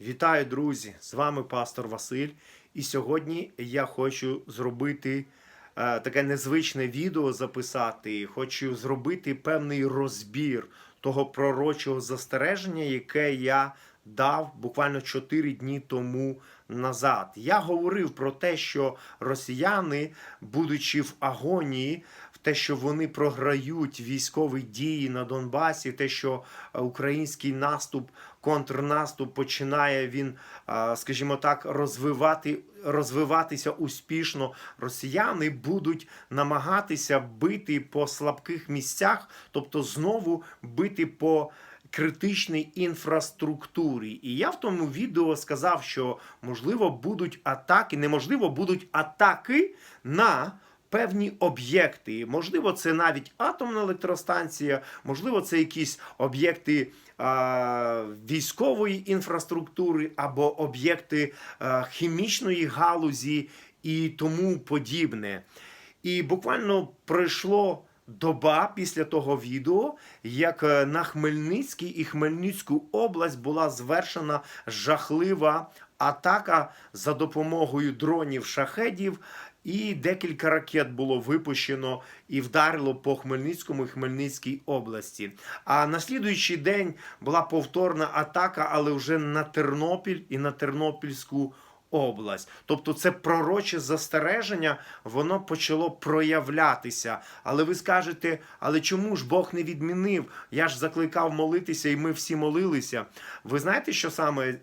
Вітаю, друзі! З вами пастор Василь. І сьогодні я хочу зробити е, таке незвичне відео записати. Хочу зробити певний розбір того пророчого застереження, яке я дав буквально 4 дні тому назад. Я говорив про те, що росіяни, будучи в агонії, в те, що вони програють військові дії на Донбасі, те, що е, український наступ, контрнаступ починає він, е, скажімо так, розвивати. Розвиватися успішно росіяни будуть намагатися бити по слабких місцях, тобто знову бити по критичній інфраструктурі. І я в тому відео сказав, що можливо будуть атаки, неможливо будуть атаки на певні об'єкти. Можливо, це навіть атомна електростанція, можливо, це якісь об'єкти. Військової інфраструктури або об'єкти хімічної галузі і тому подібне. І буквально пройшло доба після того відео, як е, на Хмельницький і Хмельницьку область була звершена жахлива атака за допомогою дронів шахедів. І декілька ракет було випущено і вдарило по Хмельницькому і Хмельницькій області. А на слідуючий день була повторна атака, але вже на Тернопіль і на Тернопільську область. Тобто це пророче застереження, воно почало проявлятися. Але ви скажете, але чому ж Бог не відмінив? Я ж закликав молитися, і ми всі молилися. Ви знаєте, що саме е,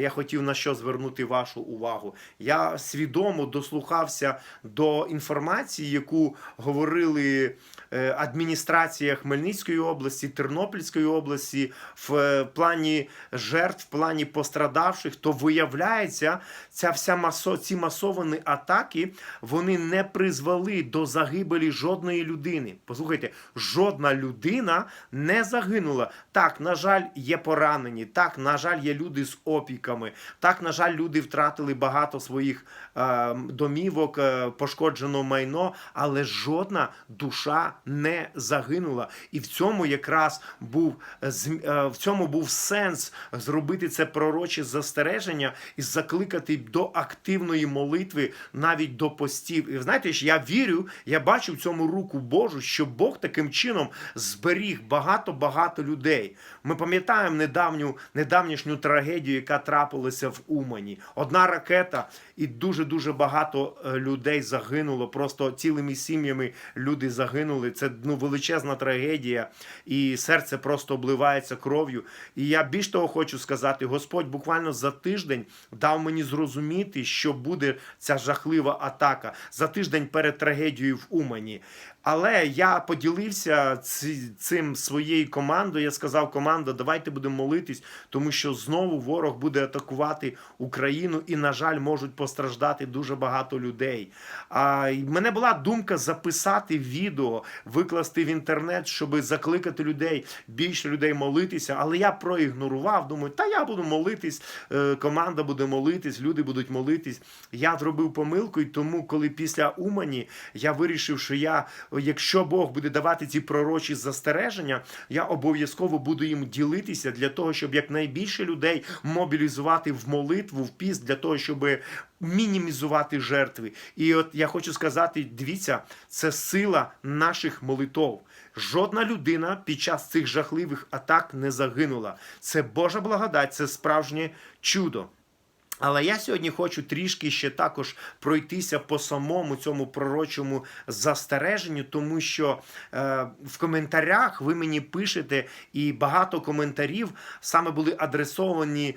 я хотів на що звернути вашу увагу? Я свідомо дослухався до інформації, яку говорили е, адміністрація Хмельницької області, Тернопільської області в е, плані жертв, в плані пострадавших, то виявляється, ця вся масо, ці масовані атаки вони не призвели до загибелі жодної людини. Послухайте, жодна людина не загинула. Так, на жаль, є поранені. Так, на жаль, є люди з опіками. Так, на жаль, люди втратили багато своїх е, домівок, е, пошкоджено майно, але жодна душа не загинула. І в цьому якраз був зм- е, в цьому був сенс зробити це пророче застереження і закликати до активної молитви, навіть до постів. І знаєте, я вірю, я бачу в цьому руку Божу, що Бог таким чином зберіг багато-багато людей. Ми пам'ятаємо недавню недавнішню трагедію, яка трапилася в Умані. Одна ракета, і дуже дуже багато е, людей загинуло. Просто цілими сім'ями люди загинули. Це ну величезна трагедія, і серце просто обливається кров'ю. І я більш того хочу сказати: Господь буквально за тиждень дав мені зрозуміти, що буде ця жахлива атака за тиждень перед трагедією в Умані. Але я поділився цим своєю командою. Я сказав, команда, давайте будемо молитись, тому що знову ворог буде атакувати Україну, і, на жаль, можуть постраждати дуже багато людей. А мене була думка записати відео, викласти в інтернет, щоб закликати людей, більше людей молитися. Але я проігнорував. Думаю, та я буду молитись, е, команда буде молитись, люди будуть молитись. Я зробив помилку, і тому, коли після Умані я вирішив, що я, якщо Бог буде давати ці пророчі застереження, я обов'язково буду їм ділитися для того, щоб якнайбільше людей мобілізувати в молитву, в піст, для того, щоб мінімізувати жертви. І от я хочу сказати: дивіться, це сила наших молитов. Жодна людина під час цих жахливих атак не загинула. Це Божа благодать, це справжнє чудо. Але я сьогодні хочу трішки ще також пройтися по самому цьому пророчому застереженню, тому що е, в коментарях ви мені пишете, і багато коментарів саме були адресовані е,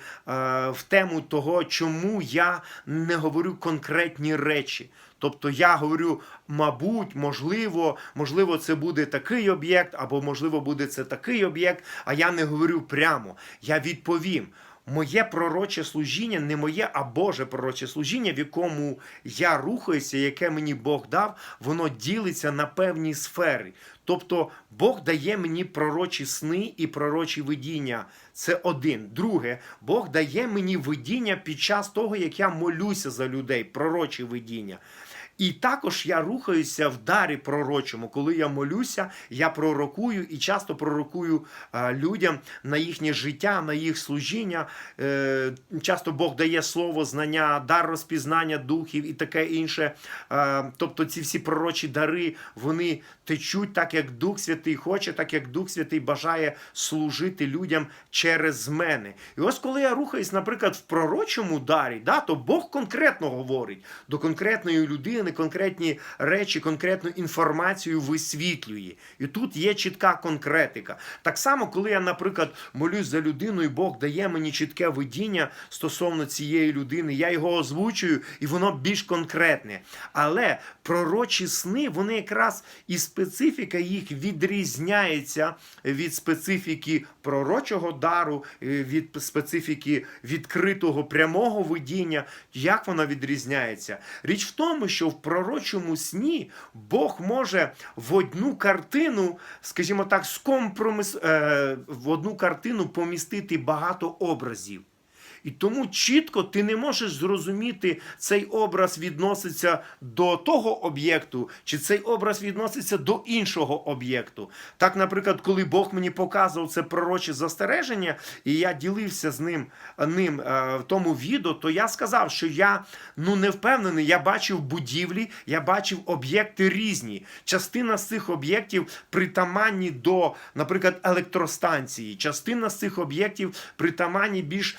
в тему того, чому я не говорю конкретні речі. Тобто я говорю, мабуть, можливо, можливо, це буде такий об'єкт, або можливо буде це такий об'єкт, а я не говорю прямо. Я відповім. Моє пророче служіння не моє, а Боже пророче служіння, в якому я рухаюся, яке мені Бог дав, воно ділиться на певні сфери. Тобто Бог дає мені пророчі сни і пророчі видіння. Це один. Друге, Бог дає мені видіння під час того, як я молюся за людей, пророчі видіння. І також я рухаюся в дарі пророчому. Коли я молюся, я пророкую і часто пророкую е, людям на їхнє життя, на їх служіння. Е, Часто Бог дає слово, знання, дар розпізнання духів і таке інше. Е, Тобто ці всі пророчі дари вони течуть так, як Дух Святий хоче, так як Дух Святий бажає служити людям через мене. І ось коли я рухаюсь, наприклад, в пророчому дарі, да, то Бог конкретно говорить до конкретної людини, конкретні речі, конкретну інформацію висвітлює. І тут є чітка конкретика. Так само, коли я, наприклад, молюсь за людину, і Бог дає мені чітке видіння стосовно цієї людини, я його озвучую, і воно більш конкретне. Але пророчі сни, вони якраз і специфіка їх відрізняється від специфіки пророчого дару, е, від специфіки відкритого прямого видіння. Як вона відрізняється? Річ в тому, що в пророчому сні Бог може в одну картину, скажімо так, скомпроміс, е, в одну картину помістити багато образів. І тому чітко ти не можеш зрозуміти, цей образ відноситься до того об'єкту, чи цей образ відноситься до іншого об'єкту. Так, наприклад, коли Бог мені показував це пророче застереження, і я ділився з ним ним е, в тому відео, то я сказав, що я ну не впевнений, я бачив будівлі, я бачив об'єкти різні. Частина з цих об'єктів притаманні до, наприклад, електростанції, частина з цих об'єктів притаманні більш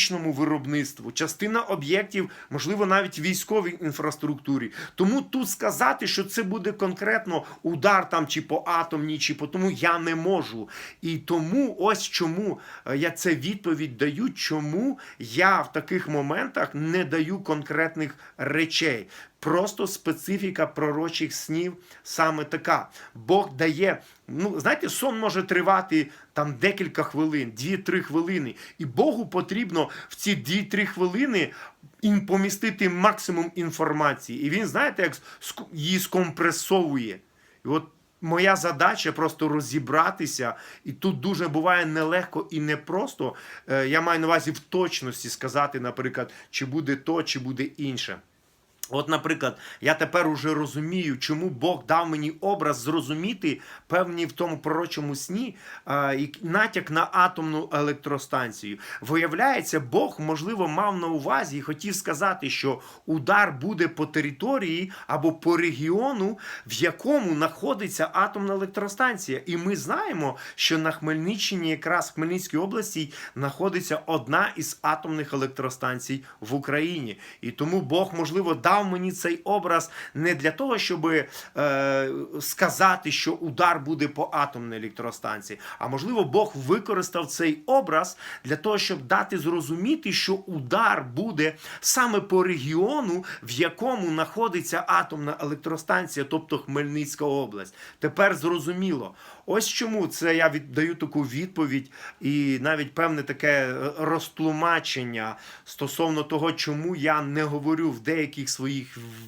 хімічному виробництву, частина об'єктів, можливо, навіть військовій інфраструктурі. Тому тут сказати, що це буде конкретно удар там чи по атомній, чи по тому я не можу. І тому ось чому е, я це відповідь даю, чому я в таких моментах не даю конкретних речей. Просто специфіка пророчих снів саме така. Бог дає, ну знаєте, сон може тривати там декілька хвилин, 2-3 хвилини. І Богу потрібно в ці 2-3 хвилини помістити максимум інформації. І він, знаєте, як її скомпресовує. І от моя задача просто розібратися, і тут дуже буває нелегко і непросто. Е, Я маю на увазі в точності сказати, наприклад, чи буде то, чи буде інше. От, наприклад, я тепер уже розумію, чому Бог дав мені образ зрозуміти певні в тому пророчому сні а, натяк на атомну електростанцію. Виявляється, Бог, можливо, мав на увазі і хотів сказати, що удар буде по території або по регіону, в якому знаходиться атомна електростанція. І ми знаємо, що на Хмельниччині, якраз в Хмельницькій області, знаходиться одна із атомних електростанцій в Україні. І тому Бог, можливо, дав мені цей образ не для того, щоб е, сказати, що удар буде по атомній електростанції, а можливо, Бог використав цей образ для того, щоб дати зрозуміти, що удар буде саме по регіону, в якому знаходиться атомна електростанція, тобто Хмельницька область. Тепер зрозуміло. Ось чому це я віддаю таку відповідь і навіть певне таке е, розтлумачення стосовно того, чому я не говорю в деяких своїх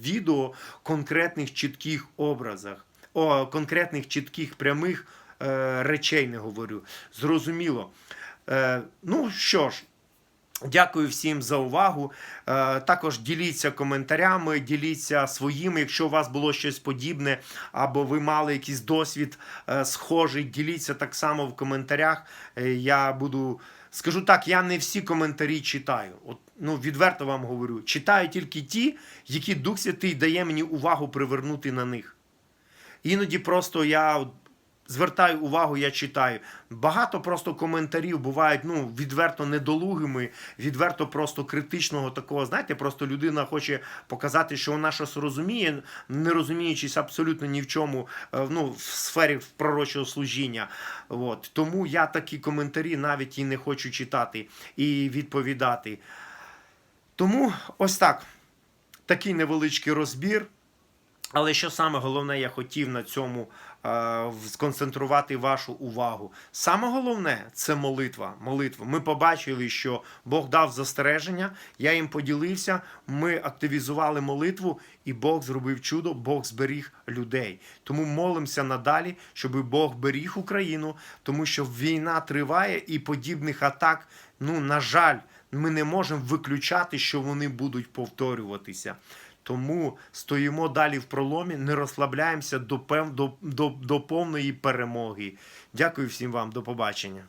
відео конкретних чітких образах, о конкретних чітких прямих е, речей не говорю. Зрозуміло. Е, ну що ж. Дякую всім за увагу. Е, Також діліться коментарями, діліться своїми, якщо у вас було щось подібне, або ви мали якийсь досвід е, схожий, діліться так само в коментарях. Е, Я буду скажу так, я не всі коментарі читаю. От, ну, відверто вам говорю. Читаю тільки ті, які Дух Святий дає мені увагу привернути на них. Іноді просто я звертаю увагу, я читаю. Багато просто коментарів бувають ну, відверто недолугими, відверто просто критичного такого. Знаєте, просто людина хоче показати, що вона щось розуміє, не розуміючись абсолютно ні в чому е, ну, в сфері пророчого служіння. От. Тому я такі коментарі навіть і не хочу читати і відповідати. Тому ось так. Такий невеличкий розбір. Але що саме головне, я хотів на цьому е, сконцентрувати вашу увагу. Саме головне це молитва. Молитва. Ми побачили, що Бог дав застереження, я їм поділився. Ми активізували молитву, і Бог зробив чудо, Бог зберіг людей. Тому молимося надалі, щоб Бог беріг Україну, тому що війна триває і подібних атак, ну, на жаль, ми не можемо виключати, що вони будуть повторюватися. Тому стоїмо далі в проломі, не розслабляємося до, пев... до, до, до повної перемоги. Дякую всім вам, до побачення.